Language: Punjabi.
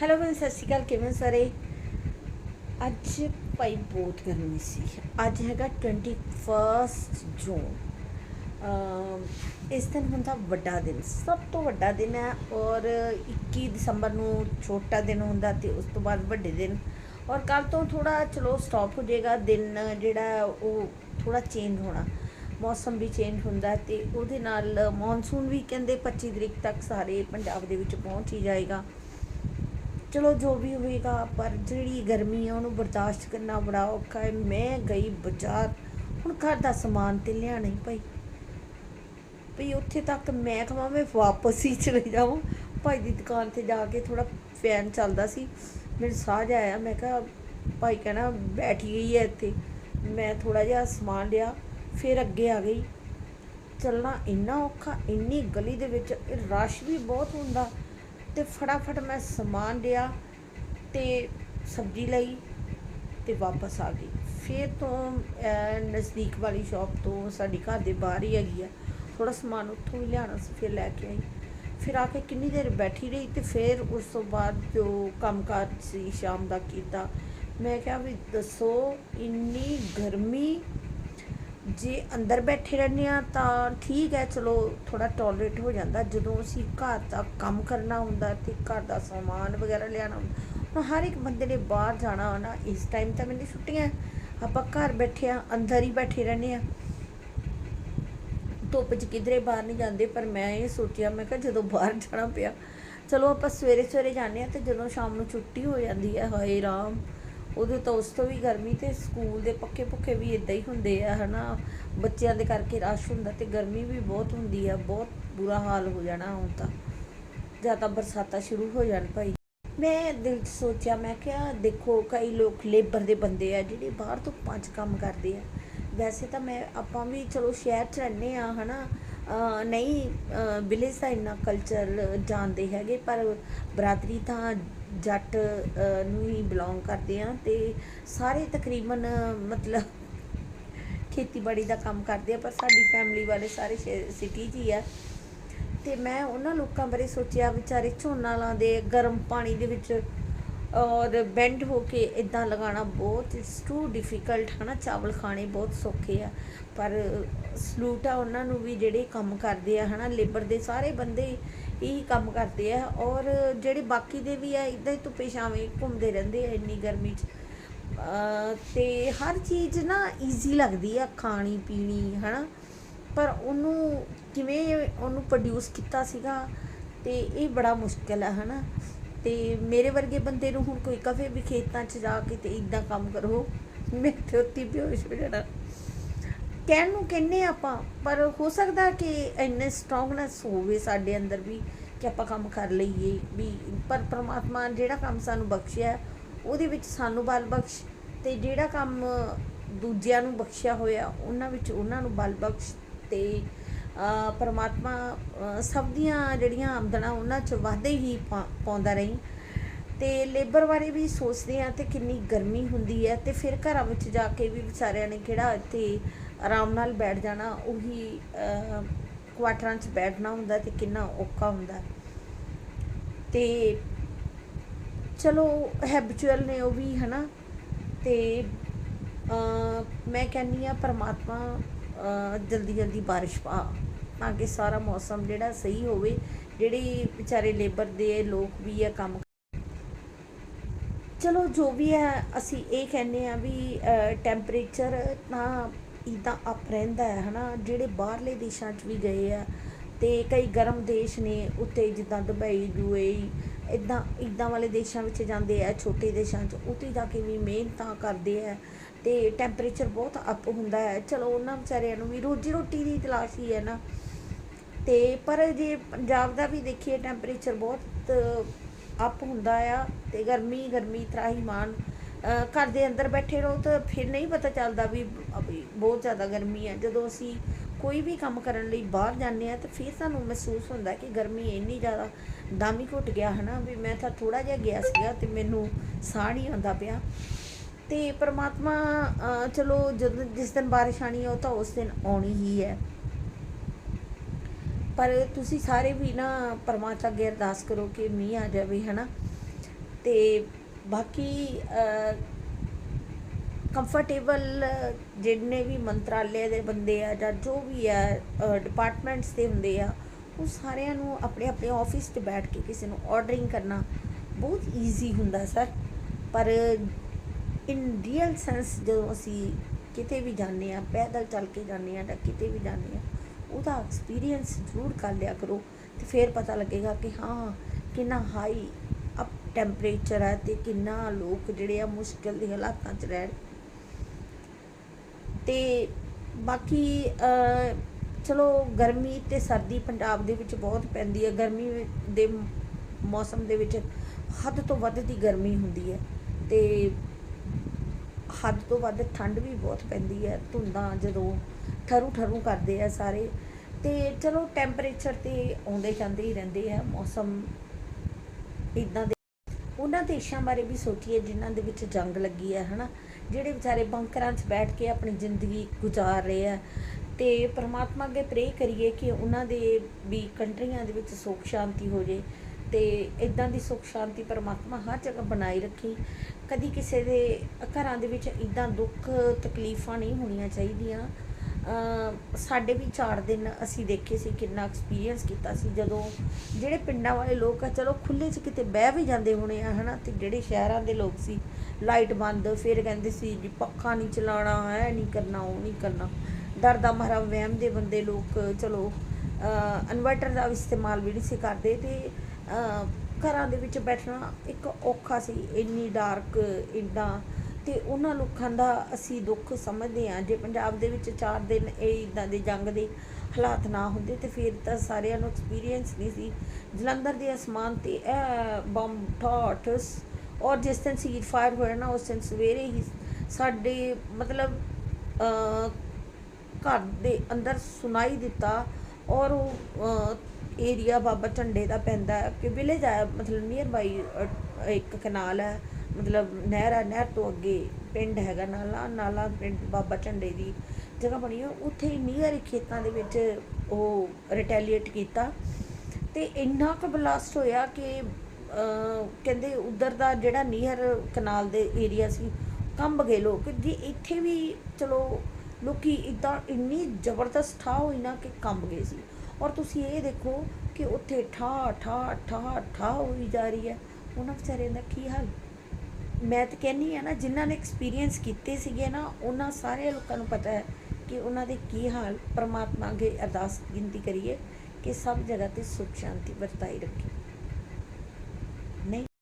ਹੈਲੋ ਫਰੈਂਡ ਸਤਿ ਸ਼੍ਰੀ ਅਕਾਲ, ਕਿਵੇਂ ਸਾਰੇ? ਅੱਜ ਭਾਈ ਬਹੁਤ ਗਰਮੀ ਸੀ। ਅੱਜ ਹੈਗਾ 21 ਜੂਨ। ਇਸ ਦਿਨ ਹੁੰਦਾ ਵੱਡਾ ਦਿਨ, ਸਭ ਤੋਂ ਵੱਡਾ ਦਿਨ ਹੈ ਔਰ 21 ਦਸੰਬਰ ਨੂੰ ਛੋਟਾ ਦਿਨ ਹੁੰਦਾ ਤੇ ਉਸ ਤੋਂ ਬਾਅਦ ਵੱਡੇ ਦਿਨ। ਔਰ ਕੱਲ ਤੋਂ ਥੋੜਾ ਚਲੋ ਸਟਾਪ ਹੋ ਜਾਏਗਾ, ਦਿਨ ਜਿਹੜਾ ਉਹ ਥੋੜਾ ਚੇਂਜ ਹੋਣਾ, ਮੌਸਮ ਵੀ ਚੇਂਜ ਹੁੰਦਾ ਹੈ ਤੇ ਉਹਦੇ ਨਾਲ ਮੌਨਸੂਨ ਵੀ ਕਹਿੰਦੇ 25 ਤਰੀਕ ਤੱਕ ਸਾਰੇ ਪੰਜਾਬ ਦੇ ਵਿੱਚ ਪਹੁੰਚ ਹੀ ਜਾਏਗਾ। ਚਲੋ ਜੋ ਵੀ ਹੋਏਗਾ ਪਰ ਜਿਹੜੀ ਗਰਮੀ ਆ ਉਹਨੂੰ ਬਰਦਾਸ਼ਤ ਕਰਨਾ ਬੜਾ ਔਖਾ ਹੈ। ਮੈਂ ਗਈ ਬਾਜ਼ਾਰ, ਹੁਣ ਘਰ ਦਾ ਸਮਾਨ ਤੇ ਲਿਆਣਾ ਹੀ ਭਾਈ। ਭਈ ਉੱਥੇ ਤੱਕ ਮੈਂ ਕਹਾਂ ਮੈਂ ਵਾਪਸ ਹੀ ਚਲੇ ਜਾਵਾਂ। ਭਾਈ ਦੀ ਦੁਕਾਨ ਤੇ ਜਾ ਕੇ ਥੋੜਾ ਫੈਨ ਚੱਲਦਾ ਸੀ। ਮੈਨੂੰ ਸਾਹ ਜਿਹਾ ਆਇਆ, ਮੈਂ ਕਿਹਾ ਭਾਈ ਕਹਿੰਦਾ ਬੈਠੀ ਗਈ ਹੈ ਇੱਥੇ। ਮੈਂ ਥੋੜਾ ਜਿਹਾ ਸਮਾਨ ਲਿਆ, ਫਿਰ ਅੱਗੇ ਆ ਗਈ। ਚੱਲਣਾ ਇੰਨਾ ਔਖਾ, ਇੰਨੀ ਗਲੀ ਦੇ ਵਿੱਚ ਰਸ਼ ਵੀ ਬਹੁਤ ਹੁੰਦਾ। ਤੇ ਫਟਾਫਟ ਮੈਂ ਸਮਾਨ ਲਿਆ ਤੇ ਸਬਜ਼ੀ ਲਈ ਤੇ ਵਾਪਸ ਆ ਗਈ। ਫਿਰ ਤੋਂ ਨਜ਼ਦੀਕ ਵਾਲੀ ਸ਼ਾਪ ਤੋਂ ਸਾਡੀ ਘਰ ਦੇ ਬਾਹਰ ਹੀ ਹੈਗੀ ਆ। ਥੋੜਾ ਸਮਾਨ ਉੱਥੋਂ ਹੀ ਲਿਆਉਣਾ ਸੀ, ਫਿਰ ਲੈ ਕੇ ਆਈ। ਫਿਰ ਆ ਕੇ ਕਿੰਨੀ ਦੇਰ ਬੈਠੀ ਰਹੀ ਤੇ ਫਿਰ ਉਸ ਤੋਂ ਬਾਅਦ ਜੋ ਕੰਮਕਾਜ ਸੀ, ਸ਼ਾਮ ਦਾ ਕੀਤਾ, ਮੈਂ ਕਿਹਾ ਵੀ ਦੱਸੋ, ਇੰਨੀ ਗਰਮੀ ਜੇ ਅੰਦਰ ਬੈਠੇ ਰਹਿੰਦੇ ਆ ਤਾਂ ਠੀਕ ਹੈ, ਚਲੋ ਥੋੜਾ ਟੋਲਰੇਟ ਹੋ ਜਾਂਦਾ। ਜਦੋਂ ਅਸੀਂ ਘਰ ਦਾ ਕੰਮ ਕਰਨਾ ਹੁੰਦਾ ਤੇ ਘਰ ਦਾ ਸਮਾਨ ਵਗੈਰਾ ਲਿਆਣਾ ਹੁੰਦਾ ਹੁਣ ਹਰ ਇੱਕ ਬੰਦੇ ਨੇ ਬਾਹਰ ਜਾਣਾ ਹੋਣਾ, ਇਸ ਟਾਈਮ ਤਾਂ ਮੈਨੂੰ ਛੁੱਟੀਆਂ ਆਪਾਂ ਘਰ ਬੈਠੇ ਆ ਅੰਦਰ ਹੀ ਬੈਠੇ ਰਹਿੰਦੇ ਆ ਧੁੱਪ 'ਚ ਕਿਧਰੇ ਬਾਹਰ ਨਹੀਂ ਜਾਂਦੇ, ਪਰ ਮੈਂ ਇਹ ਸੋਚਿਆ, ਮੈਂ ਕਿਹਾ ਜਦੋਂ ਬਾਹਰ ਜਾਣਾ ਪਿਆ, ਚਲੋ ਆਪਾਂ ਸਵੇਰੇ ਸਵੇਰੇ ਜਾਂਦੇ ਆ ਤੇ ਜਦੋਂ ਸ਼ਾਮ ਨੂੰ ਛੁੱਟੀ ਹੋ ਜਾਂਦੀ ਹੈ, ਹਾਏ ਰਾਮ। ਉਦੋਂ ਤਾਂ ਉਸ ਤੋਂ ਵੀ ਗਰਮੀ ਤੇ ਸਕੂਲ ਦੇ ਪੱਕੇ ਪੁੱਕੇ ਵੀ ਇਦਾਂ ਹੀ ਹੁੰਦੇ ਆ, ਹਨਾ। ਬੱਚਿਆਂ ਦੇ ਕਰਕੇ ਰਸ਼ ਹੁੰਦਾ ਤੇ ਗਰਮੀ ਵੀ ਬਹੁਤ ਹੁੰਦੀ ਆ, ਬਹੁਤ ਬੁਰਾ ਹਾਲ ਹੋ ਜਾਣਾ ਹੁਣ ਤਾਂ। ਜਾਂ ਤਾਂ ਬਰਸਾਤਾਂ ਸ਼ੁਰੂ ਹੋ ਜਾਣ ਭਾਈ। ਮੈਂ ਦਿਲ 'ਚ ਸੋਚਿਆ, ਮੈਂ ਕਿਹਾ ਦੇਖੋ, ਕਈ ਲੋਕ ਲੇਬਰ ਦੇ ਬੰਦੇ ਆ ਜਿਹੜੇ ਬਾਹਰ ਤੋਂ ਪੰਜ ਕੰਮ ਕਰਦੇ ਆ। ਵੈਸੇ ਤਾਂ ਮੈਂ ਆਪਾਂ ਵੀ ਚਲੋ ਸ਼ਹਿਰ 'ਚ ਰਹਿੰਦੇ ਆ, ਹਨਾ। ਅਹ ਨਹੀਂ ਵਿਲੇਜ ਦਾ ਇੰਨਾ ਕਲਚਰ ਜਾਣਦੇ ਹੈਗੇ, ਪਰ ਬਰਾਦਰੀ ਤਾਂ ਜੱਟ ਨੂੰ ਹੀ ਬਿਲੋਂਗ ਕਰਦੇ ਆ ਤੇ ਸਾਰੇ ਤਕਰੀਬਨ ਮਤਲਬ ਖੇਤੀਬਾੜੀ ਦਾ ਕੰਮ ਕਰਦੇ ਆ, ਪਰ ਸਾਡੀ ਫੈਮਿਲੀ ਵਾਲੇ ਸਾਰੇ ਸਿਟੀ 'ਚ ਹੀ ਆ। ਤੇ ਮੈਂ ਉਹਨਾਂ ਲੋਕਾਂ ਬਾਰੇ ਸੋਚਿਆ, ਵਿਚਾਰੇ ਝੋਨਾ ਲਾਉਂਦੇ, ਗਰਮ ਪਾਣੀ ਦੇ ਵਿੱਚ ਔਰ ਬੈਂਡ ਹੋ ਕੇ ਇਦਾਂ ਲਗਾਉਣਾ ਬਹੁਤ ਇਟਸ ਟੂ ਡਿਫਿਕਲਟ ਹਨਾ, ਚਾਵਲ ਖਾਣੇ ਬਹੁਤ ਸੌਖੇ ਆ, ਪਰ ਸਲੂਟ ਆ ਉਹਨਾਂ ਨੂੰ ਵੀ ਜਿਹੜੇ ਕੰਮ ਕਰਦੇ ਆ ਹਨਾ ਲੇਬਰ ਦੇ ਸਾਰੇ ਬੰਦੇ ਇਹੀ ਕੰਮ ਕਰਦੇ ਆ, ਔਰ ਜਿਹੜੇ ਬਾਕੀ ਦੇ ਵੀ ਆ ਇਦਾਂ ਹੀ ਧੁੱਪੇ ਛਾਵੇਂ ਘੁੰਮਦੇ ਰਹਿੰਦੇ ਆ ਇੰਨੀ ਗਰਮੀ 'ਚ। ਅਹ ਤੇ ਹਰ ਚੀਜ਼ ਨਾ ਈਜ਼ੀ ਲੱਗਦੀ ਆ ਖਾਣੀ, ਪੀਣੀ ਹਨਾ, ਪਰ ਉਹਨੂੰ ਕਿਵੇਂ ਉਹਨੂੰ ਪ੍ਰੋਡਿਊਸ ਕੀਤਾ ਸੀਗਾ, ਤੇ ਇਹ ਬੜਾ ਮੁਸ਼ਕਿਲ ਹੈ ਹਨਾ। ਤੇ ਮੇਰੇ ਵਰਗੇ ਬੰਦੇ ਨੂੰ ਹੁਣ ਕੋਈ ਕਵੇ ਵੀ ਖੇਤਾਂ 'ਚ ਜਾ ਕੇ ਤੇ ਇਦਾਂ ਕੰਮ ਕਰੋ। ਮੈਂ ਤੇ ਉੱਤੀ ਬੇਹੋਸ਼ ਹੋ ਜਾਣਾ। ਕਹਿਣ ਨੂੰ ਕਹਿੰਨੇ ਆਪਾਂ, ਪਰ ਹੋ ਸਕਦਾ ਕਿ ਇੰਨੇ ਸਟਰੋਂਗਨੈਸ ਹੋਵੇ ਸਾਡੇ ਅੰਦਰ ਵੀ ਕਿ ਆਪਾਂ ਕੰਮ ਕਰ ਲਈਏ ਵੀ, ਪਰ ਪ੍ਰਮਾਤਮਾ ਜਿਹੜਾ ਕੰਮ ਸਾਨੂੰ ਬਖਸ਼ਿਆ, ਉਹਦੇ ਵਿੱਚ ਸਾਨੂੰ ਬਲ ਬਖਸ਼ ਤੇ ਜਿਹੜਾ ਕੰਮ ਦੂਜਿਆਂ ਨੂੰ ਬਖਸ਼ਿਆ ਹੋਇਆ, ਉਹਨਾਂ ਵਿੱਚ ਉਹਨਾਂ ਨੂੰ ਬਲ ਬਖਸ਼ ਤੇ ਪਰਮਾਤਮਾ ਸਭ ਦੀਆਂ ਜਿਹੜੀਆਂ ਆਮਦਨਾਂ ਉਹਨਾਂ 'ਚ ਵਾਧੇ ਹੀ ਪਾ- ਪਾਉਂਦਾ ਰਹੀ। ਤੇ ਲੇਬਰ ਬਾਰੇ ਵੀ ਸੋਚਦੇ ਆ ਤੇ ਕਿੰਨੀ ਗਰਮੀ ਹੁੰਦੀ ਹੈ ਤੇ ਫਿਰ ਘਰਾਂ ਵਿੱਚ ਜਾ ਕੇ ਵੀ ਵਿਚਾਰਿਆਂ ਨੇ ਕਿਹੜਾ ਇੱਥੇ ਆਰਾਮ ਨਾਲ ਬੈਠ ਜਾਣਾ ਉਹੀ ਕੁਆਟਰਾਂ 'ਚ ਬੈਠਣਾ ਹੁੰਦਾ ਤੇ ਕਿੰਨਾ ਔਖਾ ਹੁੰਦਾ। ਤੇ ਚਲੋ ਹੈਬਿਚੁਅਲ ਨੇ ਉਹ ਵੀ ਹਨਾ? ਤੇ ਅਹ, ਮੈਂ ਕਹਿੰਦੀ ਆ ਪਰਮਾਤਮਾ ਜਲਦੀ ਜਲਦੀ ਬਾਰਿਸ਼ ਪਾ। ਤਾਂ ਕਿ ਸਾਰਾ ਮੌਸਮ ਜਿਹੜਾ ਸਹੀ ਹੋਵੇ, ਜਿਹੜੇ ਵਿਚਾਰੇ ਲੇਬਰ ਦੇ ਲੋਕ ਵੀ ਆ ਕੰਮ ਚਲੋ ਜੋ ਵੀ ਹੈ, ਅਸੀਂ ਇਹ ਕਹਿੰਦੇ ਆ ਵੀ ਟੈਂਪਰੇਚਰ ਤਾਂ ਇਦਾਂ ਅਪ ਰਹਿੰਦਾ ਹੈ, ਹਨਾ? ਜਿਹੜੇ ਬਾਹਰਲੇ ਦੇਸ਼ਾਂ 'ਚ ਵੀ ਗਏ ਆ, ਤੇ ਕਈ ਗਰਮ ਦੇਸ਼ ਨੇ ਉੱਤੇ ਜਿੱਦਾਂ ਦੁਬਈ ਯੂਏਈ ਇਦਾਂ ਇਦਾਂ ਵਾਲੇ ਦੇਸ਼ਾਂ ਵਿੱਚ ਜਾਂਦੇ ਆ, ਛੋਟੇ ਦੇਸ਼ਾਂ 'ਚ, ਉੱਥੇ ਜਾ ਕੇ ਵੀ ਮਿਹਨਤਾਂ ਕਰਦੇ ਆ, ਤੇ ਟੈਂਪਰੇਚਰ ਬਹੁਤ ਅਪ ਹੁੰਦਾ ਹੈ। ਚਲੋ ਉਹਨਾਂ ਵਿਚਾਰਿਆਂ ਨੂੰ ਵੀ ਰੋਜੀ ਰੋਟੀ ਦੀ ਤਲਾਸ਼ ਹੀ ਹੈ ਨਾ। ਤੇ ਪਰ ਜੇ ਪੰਜਾਬ ਦਾ ਵੀ ਦੇਖੀਏ ਟੈਂਪਰੇਚਰ ਬਹੁਤ ਅਪ ਹੁੰਦਾ ਆ ਤੇ ਗਰਮੀ ਗਰਮੀ ਤਰਾਹੀਮਾਨ ਅਹ, ਘਰ ਦੇ ਅੰਦਰ ਬੈਠੇ ਰਹੋ ਤਾਂ ਫਿਰ ਨਹੀਂ ਪਤਾ ਚੱਲਦਾ ਵੀ ਬਹੁਤ ਜ਼ਿਆਦਾ ਗਰਮੀ ਹੈ ਜਦੋਂ ਅਸੀਂ ਕੋਈ ਵੀ ਕੰਮ ਕਰਨ ਲਈ ਬਾਹਰ ਜਾਂਦੇ ਆ ਤਾਂ ਫਿਰ ਸਾਨੂੰ ਮਹਿਸੂਸ ਹੁੰਦਾ ਕਿ ਗਰਮੀ ਇੰਨੀ ਜ਼ਿਆਦਾ ਦਮ ਹੀ ਘੁੱਟ ਗਿਆ, ਹਨਾ? ਵੀ ਮੈਂ ਤਾਂ ਥੋੜਾ ਜਿਹਾ ਗਿਆ ਸੀਗਾ ਤੇ ਮੈਨੂੰ ਸਾਹ ਨਹੀਂ ਆਉਂਦਾ ਪਿਆ। ਤੇ ਪਰਮਾਤਮਾ ਚਲੋ ਜਦੋਂ ਜਿਸ ਦਿਨ ਬਾਰਿਸ਼ ਆਣੀ ਹੈ ਉਹ ਤਾਂ ਉਸ ਦਿਨ ਆਉਣੀ ਹੀ ਹੈ। ਪਰ ਤੁਸੀਂ ਸਾਰੇ ਵੀ ਨਾ ਪਰਮਾਤਮਾ ਅੱਗੇ ਅਰਦਾਸ ਕਰੋ ਕਿ ਮੀਂਹ ਆ ਜਾਵੇ, ਹਨਾ? ਤੇ ਬਾਕੀ ਕੰਫਰਟੇਬਲ ਜਿੰਨੇ ਵੀ ਮੰਤਰਾਲੇ ਦੇ ਬੰਦੇ ਆ ਜਾਂ ਜੋ ਵੀ ਆ ਡਿਪਾਰਟਮੈਂਟਸ ਦੇ ਹੁੰਦੇ ਆ, ਉਹ ਸਾਰਿਆਂ ਨੂੰ ਆਪਣੇ ਆਪਣੇ ਆਫਿਸ 'ਚ ਬੈਠ ਕੇ ਕਿਸੇ ਨੂੰ ਆਰਡਰਿੰਗ ਕਰਨਾ ਬਹੁਤ ਈਜ਼ੀ ਹੁੰਦਾ ਸਰ ਪਰ ਇਨ ਰੀਅਲ ਸੈਂਸ ਜਦੋਂ ਅਸੀਂ ਕਿਤੇ ਵੀ ਜਾਂਦੇ ਆ, ਪੈਦਲ ਚੱਲ ਕੇ ਜਾਂਦੇ ਆ ਜਾਂ ਕਿਤੇ ਵੀ ਜਾਂਦੇ ਆ ਉਹਦਾ ਐਕਸਪੀਰੀਅੰਸ ਜ਼ਰੂਰ ਕਰ ਲਿਆ ਕਰੋ ਤੇ ਫਿਰ ਪਤਾ ਲੱਗੇਗਾ ਕਿ ਹਾਂ, ਕਿੰਨਾ ਹਾਈ ਅਪ ਟੈਂਪਰੇਚਰ ਹੈ ਤੇ ਕਿੰਨਾ ਲੋਕ ਜਿਹੜੇ ਆ ਮੁਸ਼ਕਿਲ ਦੇ ਹਾਲਾਤਾਂ 'ਚ ਰਹਿ ਰਹੇ ਤੇ ਬਾਕੀ ਚਲੋ ਗਰਮੀ ਤੇ ਸਰਦੀ ਪੰਜਾਬ ਦੇ ਵਿੱਚ ਬਹੁਤ ਪੈਂਦੀ ਹੈ। ਗਰਮੀ ਦੇ ਮੌਸਮ ਦੇ ਵਿੱਚ ਹੱਦ ਤੋਂ ਵੱਧ ਦੀ ਗਰਮੀ ਹੁੰਦੀ ਹੈ ਤੇ ਹੱਦ ਤੋਂ ਵੱਧ ਠੰਡ ਵੀ ਬਹੁਤ ਪੈਂਦੀ ਹੈ। ਧੁੰਦਾਂ ਜਦੋਂ ਠਰੂ ਠਰੂ ਕਰਦੇ ਆ ਸਾਰੇ। ਤੇ ਚਲੋ ਟੈਂਪਰੇਚਰ ਤੇ ਆਉਂਦੇ ਜਾਂਦੇ ਹੀ ਰਹਿੰਦੇ ਆ, ਮੌਸਮ ਇਦਾਂ ਦੇ। ਉਹਨਾਂ ਦੇਸ਼ਾਂ ਬਾਰੇ ਵੀ ਸੋਚੀਏ ਜਿਨ੍ਹਾਂ ਦੇ ਵਿੱਚ ਜੰਗ ਲੱਗੀ ਹੈ ਹਨਾ। ਜਿਹੜੇ ਵਿਚਾਰੇ ਬੰਕਰਾਂ 'ਚ ਬੈਠ ਕੇ ਆਪਣੀ ਜ਼ਿੰਦਗੀ ਗੁਜ਼ਾਰ ਰਹੇ ਆ। ਤੇ ਪ੍ਰਮਾਤਮਾ ਅੱਗੇ ਪ੍ਰੇ ਕਰੀਏ ਕਿ ਉਹਨਾਂ ਦੇ ਵੀ ਕੰਟਰੀਆਂ ਦੇ ਵਿੱਚ ਸੁੱਖ ਸ਼ਾਂਤੀ ਹੋ ਜੇ। ਤੇ ਇਦਾਂ ਦੀ ਸੁੱਖ ਸ਼ਾਂਤੀ ਪਰਮਾਤਮਾ ਹਰ ਜਗ੍ਹਾ ਬਣਾਈ ਰੱਖੀ। ਕਦੀ ਕਿਸੇ ਦੇ ਘਰਾਂ ਦੇ ਵਿੱਚ ਇਦਾਂ ਦੁੱਖ ਤਕਲੀਫਾਂ ਨਹੀਂ ਹੋਣੀਆਂ ਚਾਹੀਦੀਆਂ। ਸਾਡੇ ਵੀ 4 ਦਿਨ ਅਸੀਂ ਦੇਖੇ ਸੀ ਕਿੰਨਾ ਐਕਸਪੀਰੀਅੰਸ ਕੀਤਾ ਸੀ। ਜਦੋਂ ਜਿਹੜੇ ਪਿੰਡਾਂ ਵਾਲੇ ਲੋਕ ਆ, ਚਲੋ ਖੁੱਲੇ 'ਚ ਕਿਤੇ ਬਹਿ ਵੀ ਜਾਂਦੇ ਹੋਣੇ ਆ, ਹਨਾ, ਤੇ ਜਿਹੜੇ ਸ਼ਹਿਰਾਂ ਦੇ ਲੋਕ ਸੀ ਲਾਈਟ ਬੰਦ, ਫਿਰ ਕਹਿੰਦੇ ਸੀ ਜੀ ਪੱਖਾ ਨਹੀਂ ਚਲਾਉਣਾ, ਐ ਨਹੀਂ ਕਰਨਾ, ਉਹ ਨਹੀਂ ਕਰਨਾ। ਡਰ ਦਾ ਮਾਰਾ ਵਹਿਮ ਦੇ ਬੰਦੇ ਲੋਕ, ਚਲੋ ਇਨਵਰਟਰ ਦਾ ਵੀ ਇਸਤੇਮਾਲ ਵੀ ਨਹੀਂ ਸੀ ਕਰਦੇ ਤੇ ਘਰਾਂ ਦੇ ਵਿੱਚ ਬੈਠਣਾ ਇੱਕ ਔਖਾ ਸੀ। ਇੰਨੀ ਡਾਰਕ ਇੰਨਾ ਤੇ ਉਹਨਾਂ ਲੋਕਾਂ ਦਾ ਅਸੀਂ ਦੁੱਖ ਸਮਝਦੇ ਹਾਂ। ਜੇ ਪੰਜਾਬ ਦੇ ਵਿੱਚ ਚਾਰ ਦਿਨ ਇਹ ਇਦਾਂ ਦੇ ਜੰਗ ਦੇ ਹਾਲਾਤ ਨਾ ਹੁੰਦੇ ਤੇ ਫਿਰ ਤਾਂ ਸਾਰਿਆਂ ਨੂੰ ਐਕਸਪੀਰੀਅੰਸ ਨਹੀਂ ਸੀ। ਜਲੰਧਰ ਦੇ ਅਸਮਾਨ ਤੇ ਇਹ ਬੰਬ ਠਾਠਸ ਔਰ ਜਿਸ ਦਿਨ ਸੀਰ ਫਾਇਰ ਹੋਇਆ ਨਾ, ਉਸ ਦਿਨ ਸਵੇਰੇ ਹੀ ਸਾਡੇ ਮਤਲਬ ਘਰ ਦੇ ਅੰਦਰ ਸੁਣਾਈ ਦਿੱਤਾ ਔਰ ਉਹ ਏਰੀਆ ਬਾਬਾ ਝੰਡੇ ਦਾ ਪੈਂਦਾ ਕਿ ਵਿਲੇਜ ਆ ਮਤਲਬ ਨੀਅਰ ਬਾਈ ਇੱਕ ਕਨਾਲ ਹੈ। ਮਤਲਬ ਨਹਿਰ ਹੈ ਨਹਿਰ ਤੋਂ ਅੱਗੇ ਪਿੰਡ ਹੈਗਾ, ਨਾਲਾ ਨਾਲਾ ਪਿੰਡ ਬਾਬਾ ਝੰਡੇ ਦੀ ਜਗ੍ਹਾ ਬਣੀ ਹੈ ਉੱਥੇ ਨੀਅਰ ਖੇਤਾਂ ਦੇ ਵਿੱਚ ਉਹ ਰਿਟੈਲੀਏਟ ਕੀਤਾ ਤੇ ਇੰਨਾ ਕੁ ਬਲਾਸਟ ਹੋਇਆ ਕਿ ਕਹਿੰਦੇ ਉਧਰ ਦਾ ਜਿਹੜਾ ਨੀਅਰ ਕਨਾਲ ਦੇ ਏਰੀਆ ਸੀ, ਕੰਬ ਗਏ ਲੋਕ। ਜੀ ਇੱਥੇ ਵੀ ਚਲੋ ਲੋਕੀ ਇਦਾਂ ਇੰਨੀ ਜ਼ਬਰਦਸਤ ਠਾ ਹੋਈ ਨਾ ਕਿ ਕੰਬ ਗਏ ਸੀ। ਔਰ ਤੁਸੀਂ ਇਹ ਦੇਖੋ ਕਿ ਉੱਥੇ ਠਾ ਠਾ ਠਾ ਠਾ ਹੋਈ ਜਾ ਰਹੀ ਹੈ। ਉਹਨਾਂ ਵਿਚਾਰਿਆਂ ਦਾ ਕੀ ਹਾਲ? ਮੈਂ ਤਾਂ ਕਹਿੰਨੀ ਆ ਨਾ, ਜਿਨ੍ਹਾਂ ਨੇ ਐਕਸਪੀਰੀਅੰਸ ਕੀਤੇ ਸੀਗੇ ਨਾ, ਉਹਨਾਂ ਸਾਰੇ ਲੋਕਾਂ ਨੂੰ ਪਤਾ ਹੈ ਕਿ ਉਹਨਾਂ ਦੇ ਕੀ ਹਾਲ, ਪ੍ਰਮਾਤਮਾ ਅੱਗੇ ਅਰਦਾਸ ਗਿਣਤੀ ਕਰੀਏ ਕਿ ਸਭ ਜਗ੍ਹਾ ਤੇ ਸੁਖ ਸ਼ਾਂਤੀ ਵਰਤਾਈ ਰੱਖੇ।